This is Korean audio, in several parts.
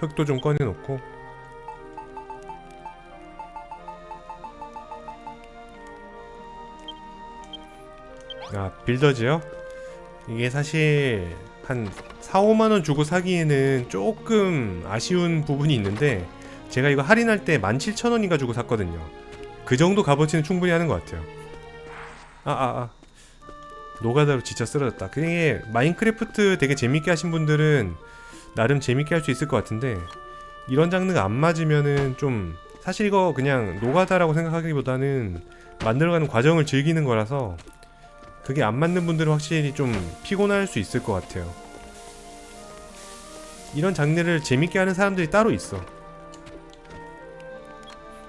흙도 좀 꺼내놓고 아 빌더즈요? 이게 사실 한 4, 5만원 주고 사기에는 조금 아쉬운 부분이 있는데 제가 이거 할인할 때 17,000원인가 주고 샀거든요 그 정도 값어치는 충분히 하는 것 같아요 아 아, 아. 노가다로 진짜 쓰러졌다 그게 마인크래프트 되게 재밌게 하신 분들은 나름 재밌게 할 수 있을 것 같은데 이런 장르가 안 맞으면은 좀 사실 이거 그냥 노가다라고 생각하기보다는 만들어가는 과정을 즐기는 거라서 그게 안 맞는 분들은 확실히 좀 피곤할 수 있을 것 같아요. 이런 장르를 재밌게 하는 사람들이 따로 있어.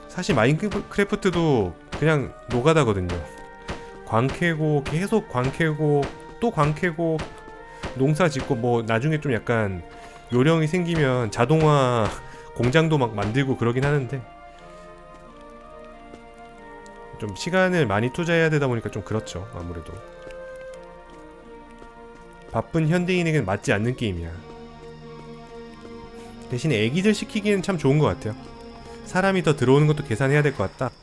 사실 마인크래프트도 그냥 노가다거든요. 광 캐고 계속 광 캐고 또 광 캐고 농사 짓고 뭐 나중에 좀 약간 요령이 생기면 자동화 공장도 막 만들고 그러긴 하는데 좀 시간을 많이 투자해야 되다 보니까 좀 그렇죠 아무래도. 바쁜 현대인에게는 맞지 않는 게임이야. 대신에 애기들 시키기에는 참 좋은 것 같아요. 사람이 더 들어오는 것도 계산해야 될 것 같다.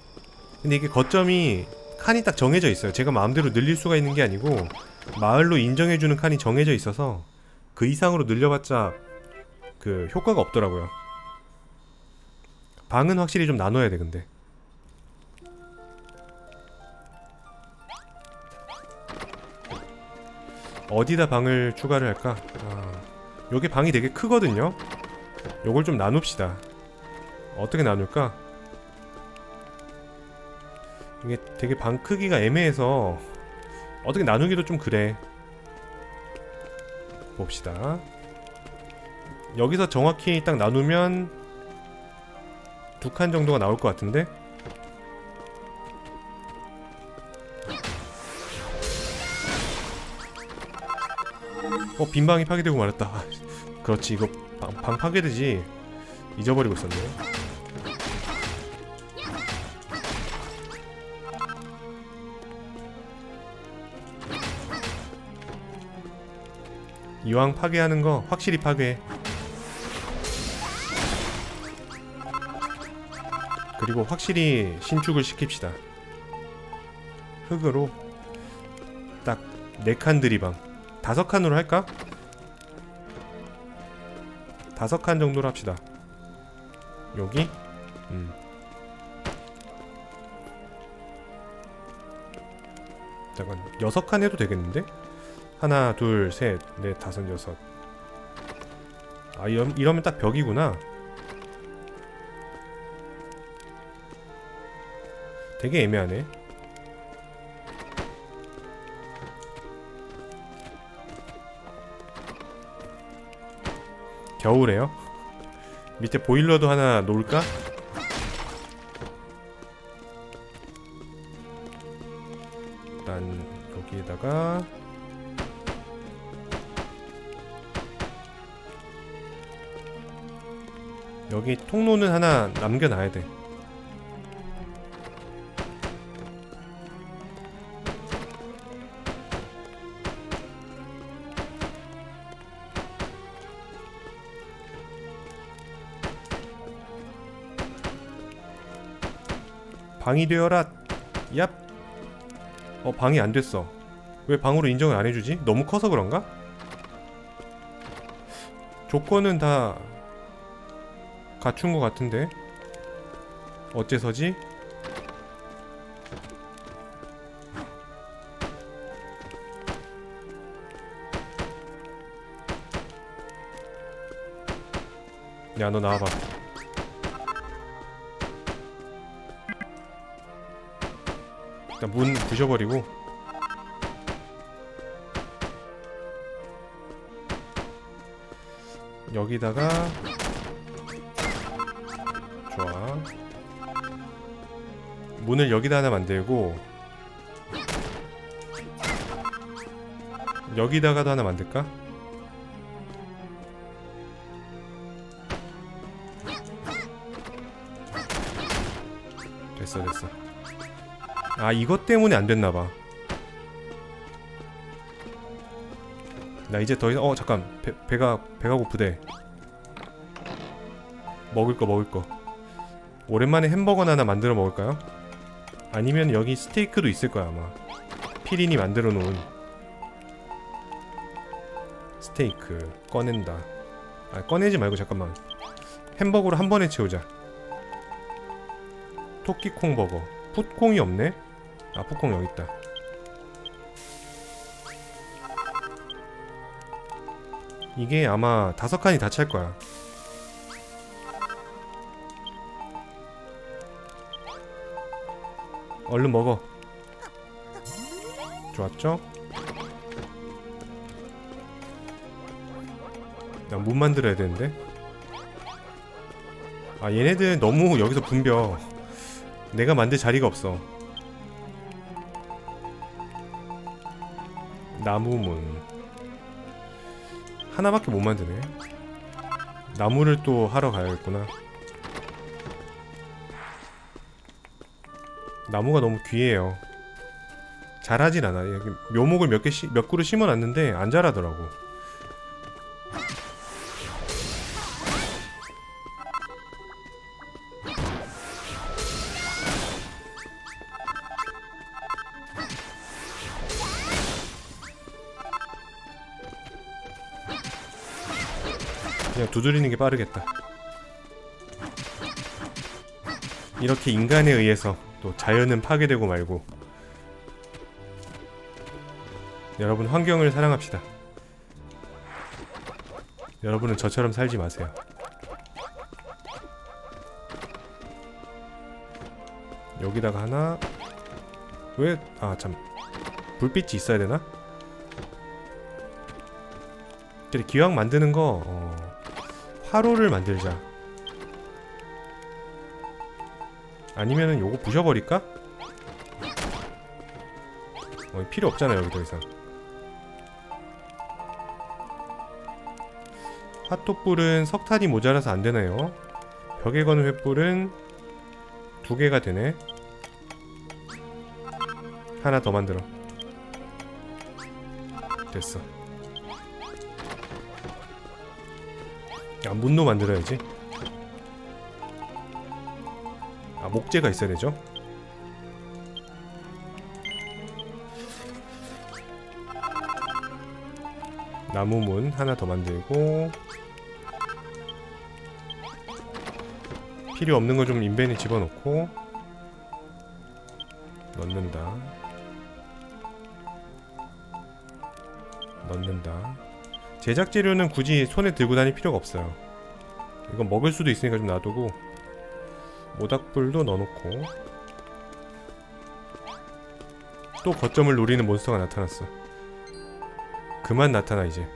근데 이게 거점이 칸이 딱 정해져 있어요. 제가 마음대로 늘릴 수가 있는 게 아니고 마을로 인정해주는 칸이 정해져 있어서 그 이상으로 늘려봤자 그 효과가 없더라고요 방은 확실히 좀 나눠야 돼 근데 어디다 방을 추가를 할까? 아, 여기 방이 되게 크거든요. 요걸 좀 나눕시다. 어떻게 나눌까? 이게 되게 방 크기가 애매해서 어떻게 나누기도 좀 그래. 봅시다. 여기서 정확히 딱 나누면 두 칸 정도가 나올 것 같은데? 어 빈방이 파괴되고 말았다. 아, 그렇지. 이거 방, 방 파괴되지. 잊어버리고 있었네. 이왕 파괴하는 거 확실히 파괴 그리고 확실히 신축을 시킵시다 흙으로 딱 네 칸 들이방 다섯 칸으로 할까? 다섯 칸 정도로 합시다. 여기? 음. 잠깐 여섯 칸 해도 되겠는데? 하나, 둘, 셋, 넷, 다섯, 여섯. 아 이러, 이러면 딱 벽이구나. 되게 애매하네. 겨울에요? 밑에 보일러도 하나 놓을까? 일단 여기에다가 여기 통로는 하나 남겨놔야 돼. 방이 되어라. 얍. 어 방이 안 됐어. 왜 방으로 인정을 안 해주지? 너무 커서 그런가? 조건은 다 갖춘 것 같은데 어째서지? 야 너 나와봐 일단 문 부셔버리고. 여기다가. 좋아. 문을 여기다 하나 만들고. 여기다가도 하나 만들까? 됐어 됐어 아 이것 때문에 안 됐나봐. 나 이제 더 이상 어 잠깐. 배, 배가 배가 고프대. 먹을 거 먹을 거. 오랜만에 햄버거나 하나 만들어 먹을까요? 아니면 여기 스테이크도 있을 거야 아마. 피린이 만들어 놓은 스테이크 꺼낸다. 아 꺼내지 말고 잠깐만. 햄버거로 한 번에 채우자. 토끼콩 버거 풋콩이 없네? 아 풋콩 여기 있다. 이게 아마 다섯 칸이 다 찰 거야. 얼른 먹어. 좋았죠? 나 문 만들어야 되는데? 아 얘네들 너무 여기서 붐벼 내가 만들 자리가 없어. 나무문. 하나밖에 못 만드네. 나무를 또 하러 가야겠구나. 나무가 너무 귀해요. 자라진 않아. 묘목을 몇 개 몇 그루 심어놨는데 안 자라더라고 게 빠르겠다. 이렇게 인간에 의해서 또 자연은 파괴되고 말고 여러분 환경을 사랑합시다. 여러분은 저처럼 살지 마세요. 여기다가 하나 왜 아 참 불빛이 있어야 되나? 기왕 만드는 거 어, 화로를 만들자. 아니면은 요거 부셔버릴까? 어, 필요 없잖아 여기 더 이상. 핫도불은 석탄이 모자라서 안 되나요? 벽에 거는 횃불은 두 개가 되네. 하나 더 만들어. 됐어. 야 문도 만들어야지. 아 목재가 있어야 되죠? 나무문 하나 더 만들고 필요 없는 거 좀 인벤에 집어넣고 넣는다. 넣는다 제작 재료는 굳이 손에 들고 다닐 필요가 없어요. 이건 먹을 수도 있으니까 좀 놔두고 모닥불도 넣어놓고 또 거점을 노리는 몬스터가 나타났어. 그만 나타나 이제.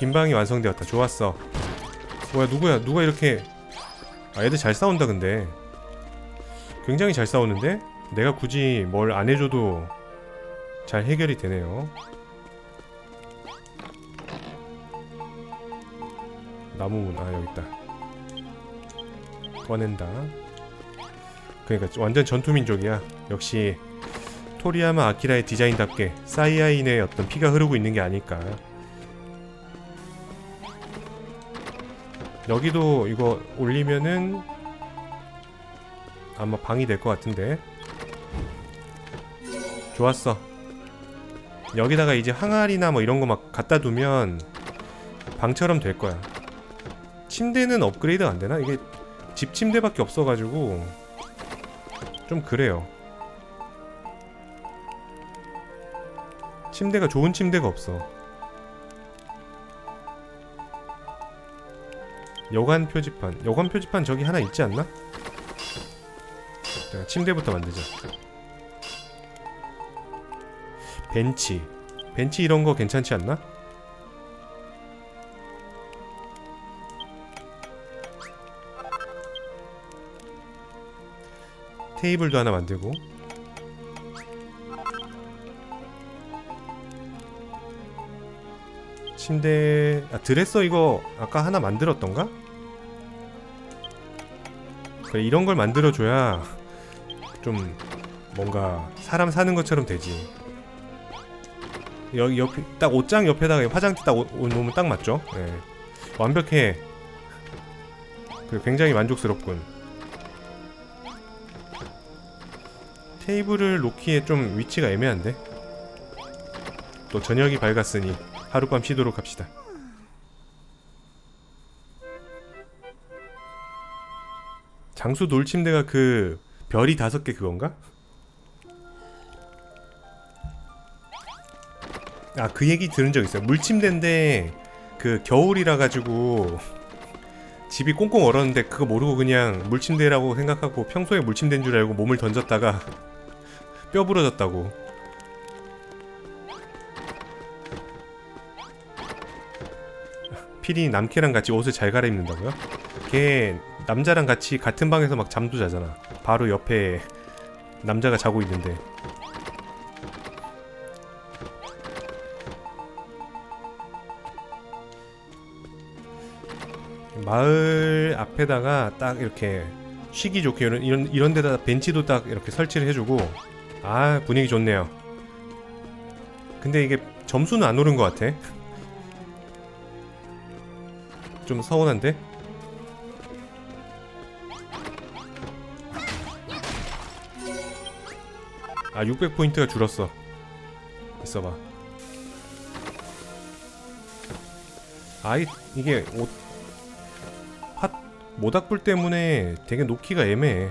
빈방이 완성되었다. 좋았어. 뭐야 누구야? 누가 이렇게 아 애들 잘 싸운다 근데 굉장히 잘 싸우는데 내가 굳이 뭘 안 해줘도 잘 해결이 되네요. 나무문 아 여기 있다. 꺼낸다. 그러니까 완전 전투 민족이야. 역시 토리야마 아키라의 디자인답게 사이아인의 어떤 피가 흐르고 있는 게 아닐까. 여기도 이거 올리면은 아마 방이 될 것 같은데. 좋았어. 여기다가 이제 항아리나 뭐 이런 거 막 갖다 두면 방처럼 될 거야. 침대는 업그레이드 안 되나? 이게 집 침대밖에 없어가지고 좀 그래요. 침대가 좋은 침대가 없어. 여관 표지판. 여관 표지판 저기 하나 있지 않나? 침대부터 만들자. 벤치. 벤치 이런 거 괜찮지 않나? 테이블도 하나 만들고 침대 아 드레서 이거 아까 하나 만들었던가? 그래 이런 걸 만들어줘야 좀 뭔가 사람 사는 것처럼 되지 여기 옆에 딱 옷장 옆에다가 화장대 딱 오- 놓으면 딱 맞죠? 예. 완벽해. 그 굉장히 만족스럽군. 테이블을 놓기에 좀 위치가 애매한데. 또 저녁이 밝았으니 하룻밤 쉬도록 합시다. 장수 놀 침대가 그 별이 다섯 개 그건가? 아 그 얘기 들은 적 있어요. 물침대인데 그 겨울이라 가지고 집이 꽁꽁 얼었는데 그거 모르고 그냥 물침대라고 생각하고 평소에 물침대인 줄 알고 몸을 던졌다가 뼈 부러졌다고. 필이 남캐랑 같이 옷을 잘 갈아입는다고요? 걔 남자랑 같이 같은 방에서 막 잠도 자잖아. 바로 옆에 남자가 자고 있는데. 마을 앞에다가 딱 이렇게 쉬기 좋게 이런 이런, 이런 데다 벤치도 딱 이렇게 설치를 해주고 아 분위기 좋네요. 근데 이게 점수는 안 오른 것 같아. 좀 서운한데? 아 600포인트가 줄었어 있어봐 아 이, 이게 옷핫 모닥불 때문에 되게 놓기가 애매해.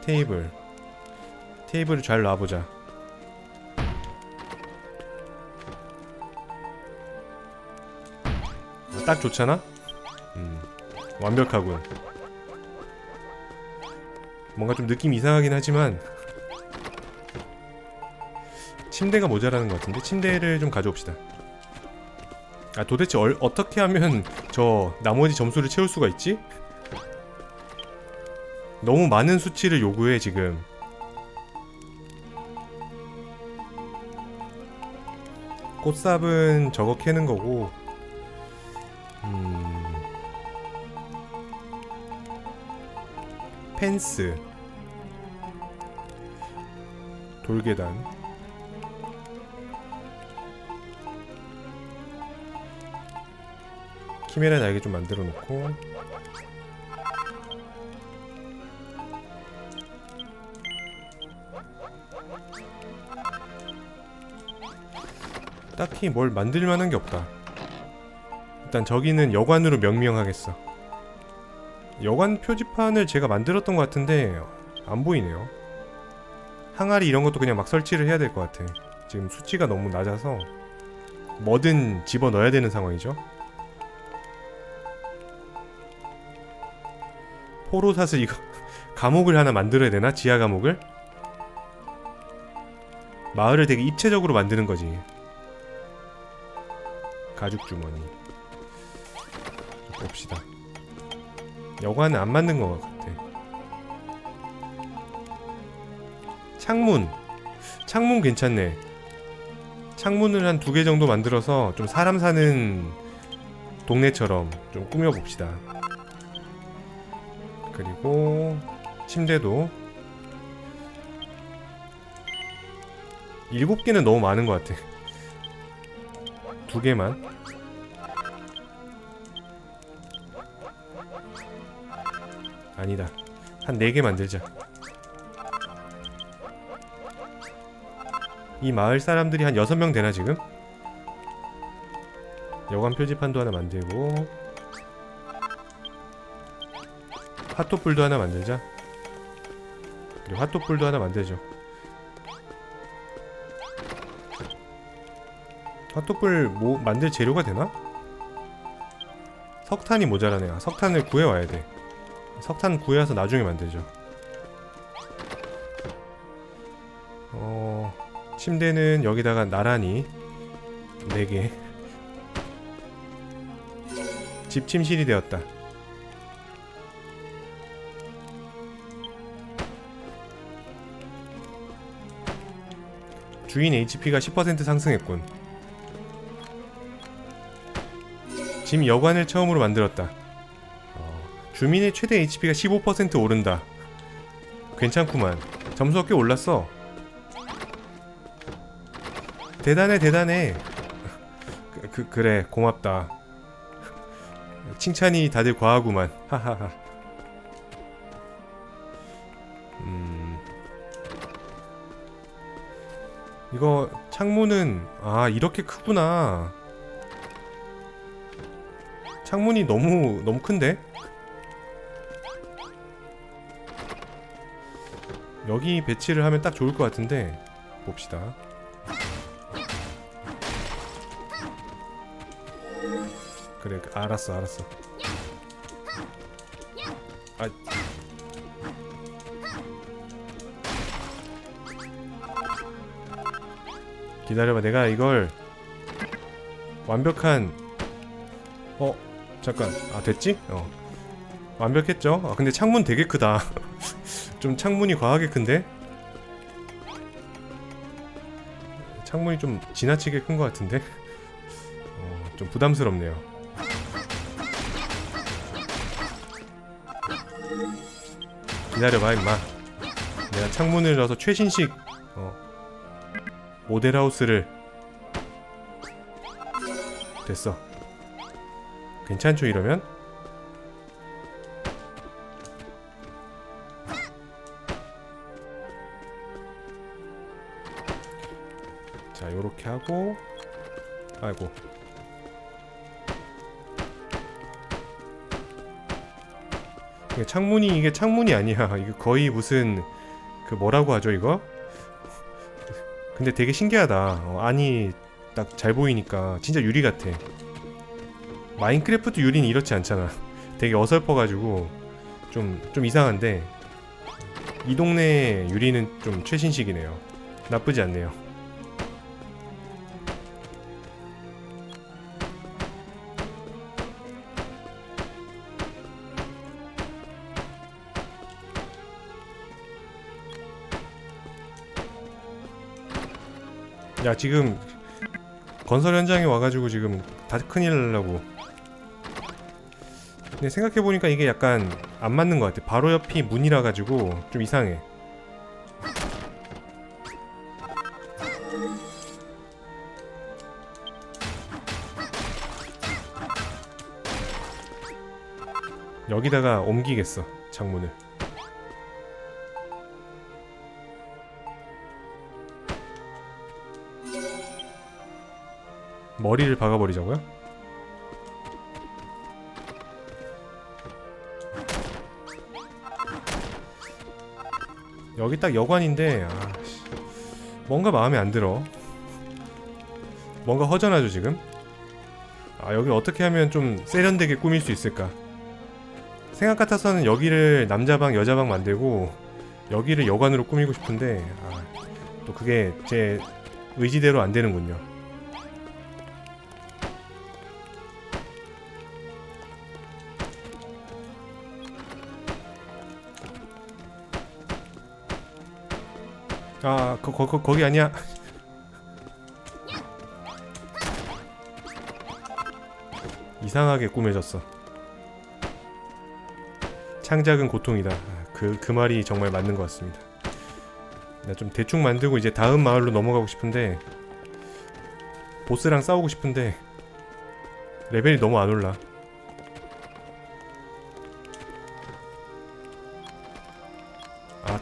테이블. 테이블을 잘 놔보자. 아, 딱 좋잖아? 음 완벽하군. 뭔가 좀 느낌 이상하긴 하지만 침대가 모자라는 것 같은데? 침대를 좀 가져옵시다. 아 도대체 얼, 어떻게 하면 저 나머지 점수를 채울 수가 있지? 너무 많은 수치를 요구해 지금. 꽃삽은 저거 캐는 거고. 음. 펜스. 돌계단. 키메라 날개 좀 만들어 놓고 딱히 뭘 만들 만한 게 없다. 일단 저기는 여관으로 명명하겠어. 여관 표지판을 제가 만들었던 것 같은데 안 보이네요. 항아리 이런 것도 그냥 막 설치를 해야 될 것 같아. 지금 수치가 너무 낮아서 뭐든 집어 넣어야 되는 상황이죠. 포로사슬 이거 감옥을 하나 만들어야 되나? 지하 감옥을? 마을을 되게 입체적으로 만드는 거지. 가죽 주머니. 봅시다. 여관은 안 맞는 것 같아. 창문. 창문 괜찮네. 창문을 한 두 개 정도 만들어서 좀 사람 사는 동네처럼 좀 꾸며봅시다. 그리고 침대도 일곱 개는 너무 많은 것 같아. 두 개만. 아니다. 한네개 만들자. 이 마을 사람들이 한 여섯 명 되나 지금? 여관 표지판도 하나 만들고 핫도불도 하나 만들자. 그리고 핫도불도 하나 만들죠. 핫도불 뭐 만들 재료가 되나? 석탄이 모자라네. 아, 석탄을 구해 와야 돼. 석탄 구해와서 나중에 만들죠. 어, 침대는 여기다가 나란히 4개. 집 침실이 되었다. 주인 HP가 10% 상승했군. 짐 여관을 처음으로 만들었다. 어, 주민의 최대 HP가 15% 오른다. 괜찮구만. 점수가 꽤 올랐어. 대단해 대단해. 그, 그 그래 고맙다. 칭찬이 다들 과하구만. 하하하. 이거 창문은 아 이렇게 크구나. 창문이 너무 너무 큰데? 여기 배치를 하면 딱 좋을 것 같은데 봅시다. 그래 알았어 알았어. 기다려봐 내가 이걸 완벽한 어 잠깐 아 됐지? 어 완벽했죠? 아 근데 창문 되게 크다 좀 창문이 과하게 큰데? 창문이 좀 지나치게 큰 것 같은데? 어, 좀 부담스럽네요 기다려봐 임마 내가 창문을 넣어서 최신식 어, 모델하우스를 됐어 괜찮죠 이러면? 자 요렇게 하고 아이고 이게 창문이 이게 창문이 아니야 이게 거의 무슨 그 뭐라고 하죠 이거? 근데 되게 신기하다. 어, 안이 딱 잘 보이니까 진짜 유리 같아. 마인크래프트 유리는 이렇지 않잖아. 되게 어설퍼가지고 좀, 좀 이상한데 이 동네 유리는 좀 최신식이네요. 나쁘지 않네요 야 지금 건설 현장에 와가지고 지금 다 큰일 날라고. 근데 생각해보니까 이게 약간 안 맞는 것 같아. 바로 옆이 문이라 가지고 좀 이상해. 여기다가 옮기겠어 창문을 머리를 박아버리자고요? 여기 딱 여관인데 아, 씨. 뭔가 마음에 안 들어. 뭔가 허전하죠 지금? 아 여기 어떻게 하면 좀 세련되게 꾸밀 수 있을까? 생각 같아서는 여기를 남자방 여자방 만들고 여기를 여관으로 꾸미고 싶은데 아, 또 그게 제 의지대로 안 되는군요. 아, 거, 거, 거, 거기 아니야. 이상하게 꾸며졌어. 창작은 고통이다. 아, 그, 그 말이 정말 맞는 것 같습니다. 나 좀 대충 만들고 이제 다음 마을로 넘어가고 싶은데 보스랑 싸우고 싶은데 레벨이 너무 안 올라.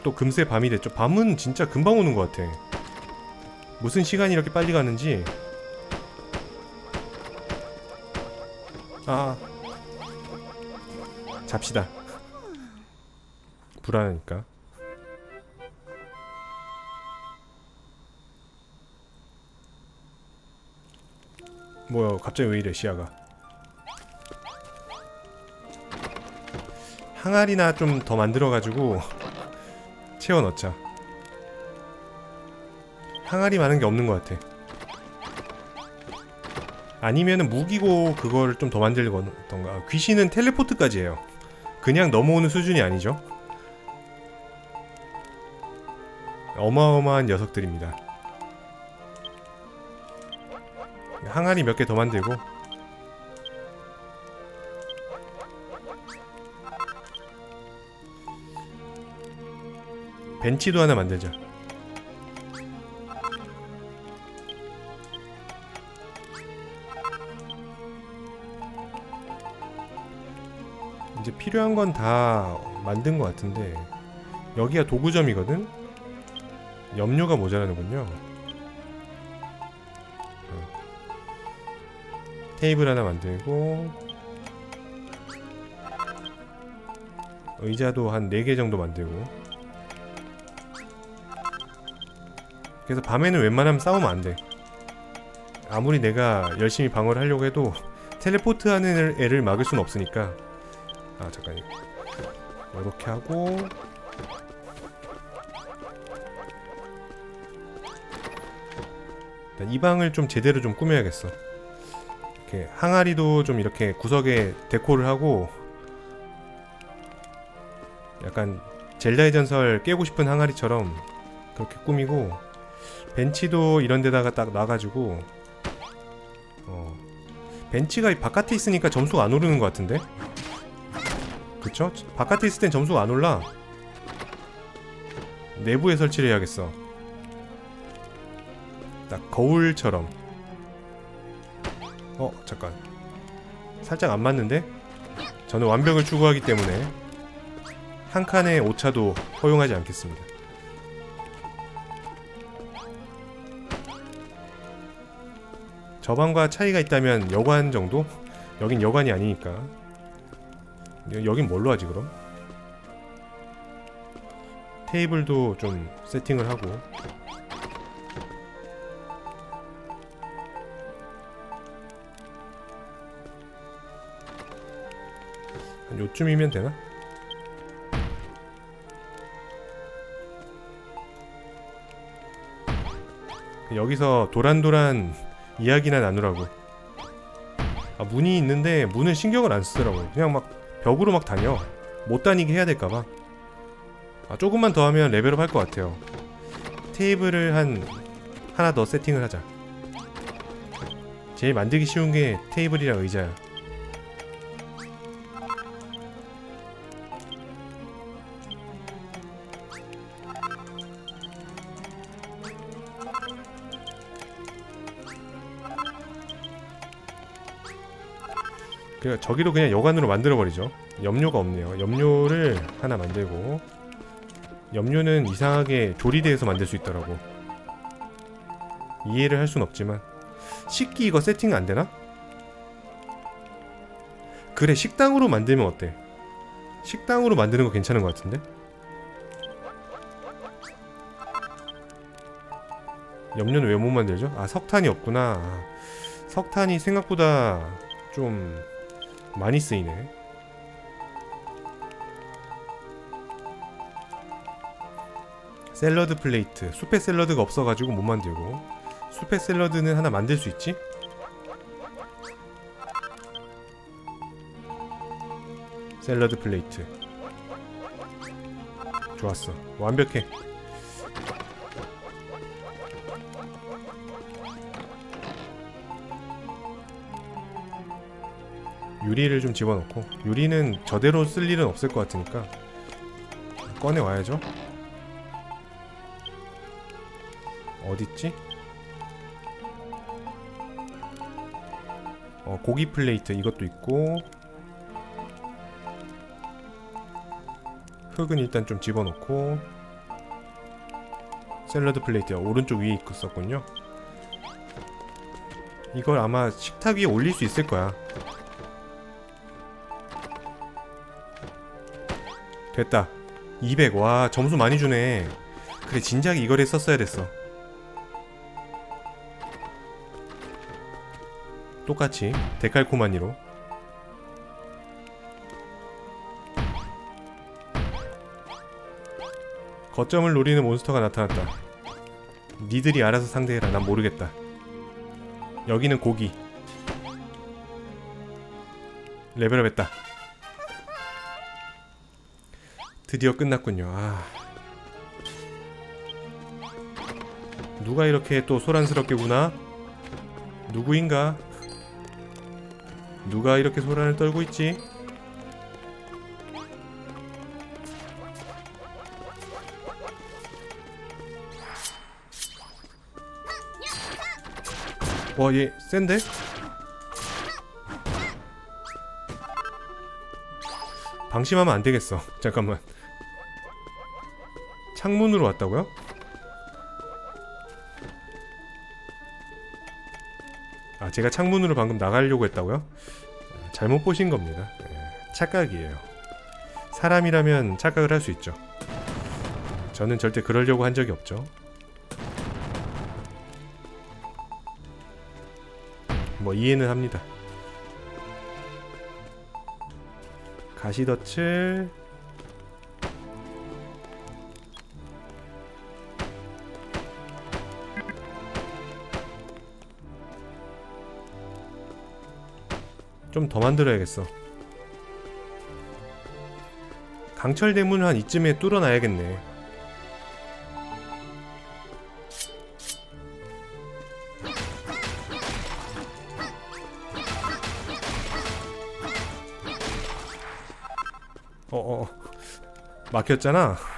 또 금세 밤이 됐죠. 밤은 진짜 금방 오는 것 같아. 무슨 시간이 이렇게 빨리 가는지. 아 잡시다. 불안하니까. 뭐야 갑자기 왜 이래 시야가. 항아리나 좀 더 만들어가지고 채워 넣자. 항아리 많은 게 없는 것 같아. 아니면은 무기고 그걸 좀더 만들던가. 귀신은 텔레포트까지 해요. 그냥 넘어오는 수준이 아니죠. 어마어마한 녀석들입니다. 항아리 몇 개 더 만들고 벤치도 하나 만들자. 이제 필요한 건 다 만든 것 같은데 여기가 도구점이거든. 염료가 모자라는군요. 어. 테이블 하나 만들고 의자도 한 4개 정도 만들고 그래서 밤에는 웬만하면 싸우면 안 돼. 아무리 내가 열심히 방어를 하려고 해도 텔레포트 하는 애를 막을 순 없으니까. 아 잠깐 이렇게 하고. 이 방을 좀 제대로 좀 꾸며야겠어. 이렇게 항아리도 좀 이렇게 구석에 데코를 하고 약간 젤다의 전설 깨고 싶은 항아리처럼 그렇게 꾸미고 벤치도 이런 데다가 딱 놔가지고 어 벤치가 이 바깥에 있으니까 점수가 안 오르는 것 같은데? 그쵸? 바깥에 있을 땐 점수가 안 올라. 내부에 설치를 해야겠어. 딱 거울처럼. 어 잠깐. 살짝 안 맞는데? 저는 완벽을 추구하기 때문에 한 칸의 오차도 허용하지 않겠습니다 저 방과 차이가 있다면 여관 정도? 여긴 여관이 아니니까 여- 여긴 뭘로 하지 그럼? 테이블도 좀 세팅을 하고 한 요쯤이면 되나? 여기서 도란도란 이야기나 나누라고 아 문이 있는데 문은 신경을 안 쓰더라고요. 그냥 막 벽으로 막 다녀. 못 다니게 해야 될까봐. 아 조금만 더 하면 레벨업 할 것 같아요. 테이블을 한 하나 더 세팅을 하자. 제일 만들기 쉬운 게 테이블이랑 의자야 그냥 저기로 그냥 여관으로 만들어 버리죠. 염료가 없네요. 염료를 하나 만들고 염료는 이상하게 조리대에서 만들 수 있더라고. 이해를 할 순 없지만 식기 이거 세팅 안 되나? 그래 식당으로 만들면 어때? 식당으로 만드는 거 괜찮은 것 같은데? 염료는 왜 못 만들죠? 아 석탄이 없구나. 아, 석탄이 생각보다 좀 많이 쓰이네. 샐러드 플레이트. 수페 샐러드가 없어가지고 못 만들고. 수페 샐러드는 하나 만들 수 있지? 샐러드 플레이트. 좋았어. 완벽해. 유리를 좀 집어넣고 유리는 저대로 쓸 일은 없을 것 같으니까 꺼내 와야죠. 어딨지? 어 고기 플레이트 이것도 있고 흙은 일단 좀 집어넣고 샐러드 플레이트 오른쪽 위에 있었군요. 이걸 아마 식탁 위에 올릴 수 있을 거야. 됐다. 200 와 점수 많이 주네. 그래 진작 이걸 했었어야 됐어. 똑같이 데칼코마니로. 거점을 노리는 몬스터가 나타났다. 니들이 알아서 상대해라. 난 모르겠다. 여기는 고기. 레벨업 했다 드디어 끝났군요. 아. 누가 이렇게 또 소란스럽게 구나? 누구인가? 누가 이렇게 소란을 떨고 있지? 와, 얘 센데? 방심하면 안 되겠어. 잠깐만. 창문으로 왔다고요? 아, 제가 창문으로 방금 나가려고 했다고요? 아, 잘못 보신 겁니다. 예, 착각이에요. 사람이라면 착각을 할 수 있죠. 저는 절대 그러려고 한 적이 없죠. 뭐 이해는 합니다. 가시덧칠 좀 더 만들어야겠어. 강철 대문을 한 이쯤에 뚫어놔야겠네. 어어 어. 막혔잖아.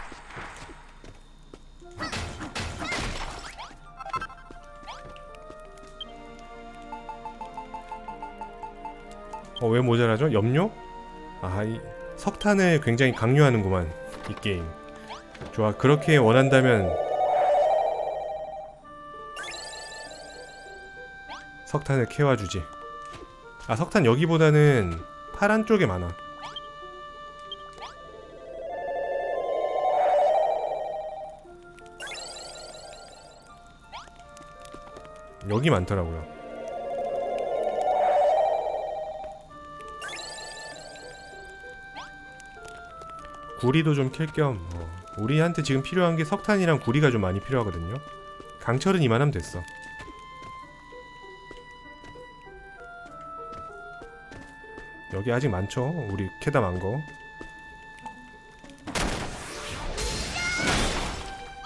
어 왜 모자라죠? 염료? 아, 이 석탄을 굉장히 강요하는구만 이 게임. 좋아 그렇게 원한다면 석탄을 캐와주지. 아 석탄 여기보다는 파란 쪽에 많아. 여기 많더라고요. 구리도 좀 캘겸 어, 우리한테 지금 필요한 게 석탄이랑 구리가 좀 많이 필요하거든요. 강철은 이만하면 됐어. 여기 아직 많죠? 우리 캐다 만 거.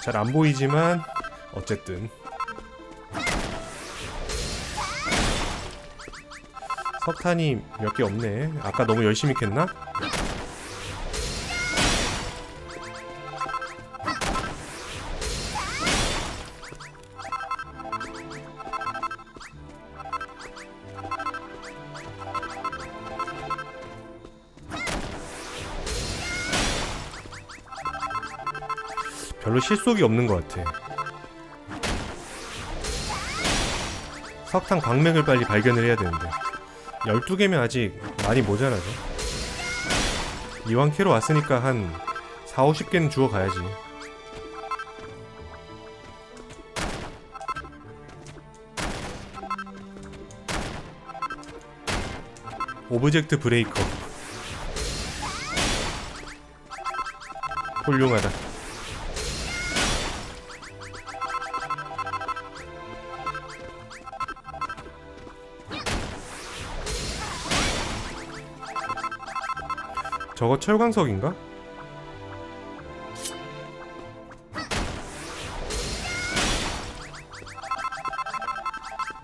잘 안 보이지만 어쨌든 석탄이 몇 개 없네. 아까 너무 열심히 캤나? 실속이 없는 것 같아. 석탄 광맥을 빨리 발견을 해야 되는데 12개면 아직 많이 모자라죠. 이왕 캐로 왔으니까 한 4, 50개는 주워 가야지. 오브젝트 브레이커 훌륭하다. 저거 철광석인가?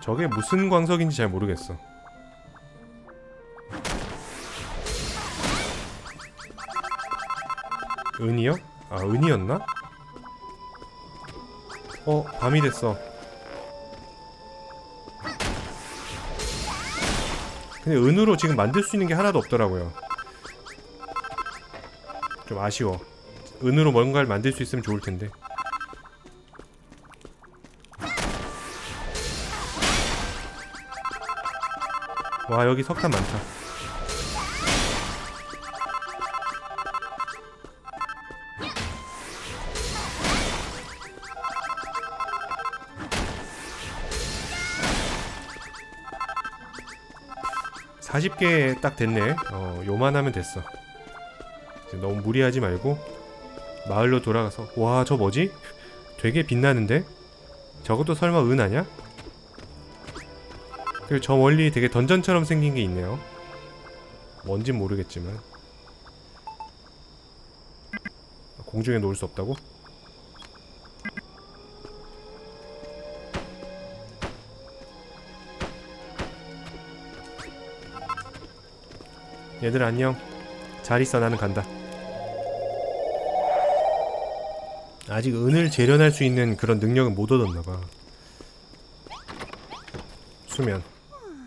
저게 무슨 광석인지 잘 모르겠어. 은이요? 아, 은이었나? 어, 밤이 됐어. 근데 은으로 지금 만들 수 있는 게 하나도 없더라고요. 좀 아쉬워. 은으로 뭔가를 만들 수 있으면 좋을 텐데. 와 여기 석탄 많다. (40개) 딱 됐네 어 요만하면 됐어 너무 무리하지 말고 마을로 돌아가서 와 저 뭐지? 되게 빛나는데? 저것도 설마 은 아냐? 그리고 저 멀리 되게 던전처럼 생긴 게 있네요 뭔진 모르겠지만 공중에 놓을 수 없다고? 얘들 안녕 잘 있어 나는 간다 아직 은을 재련할 수 있는 그런 능력은 못 얻었나봐. 수면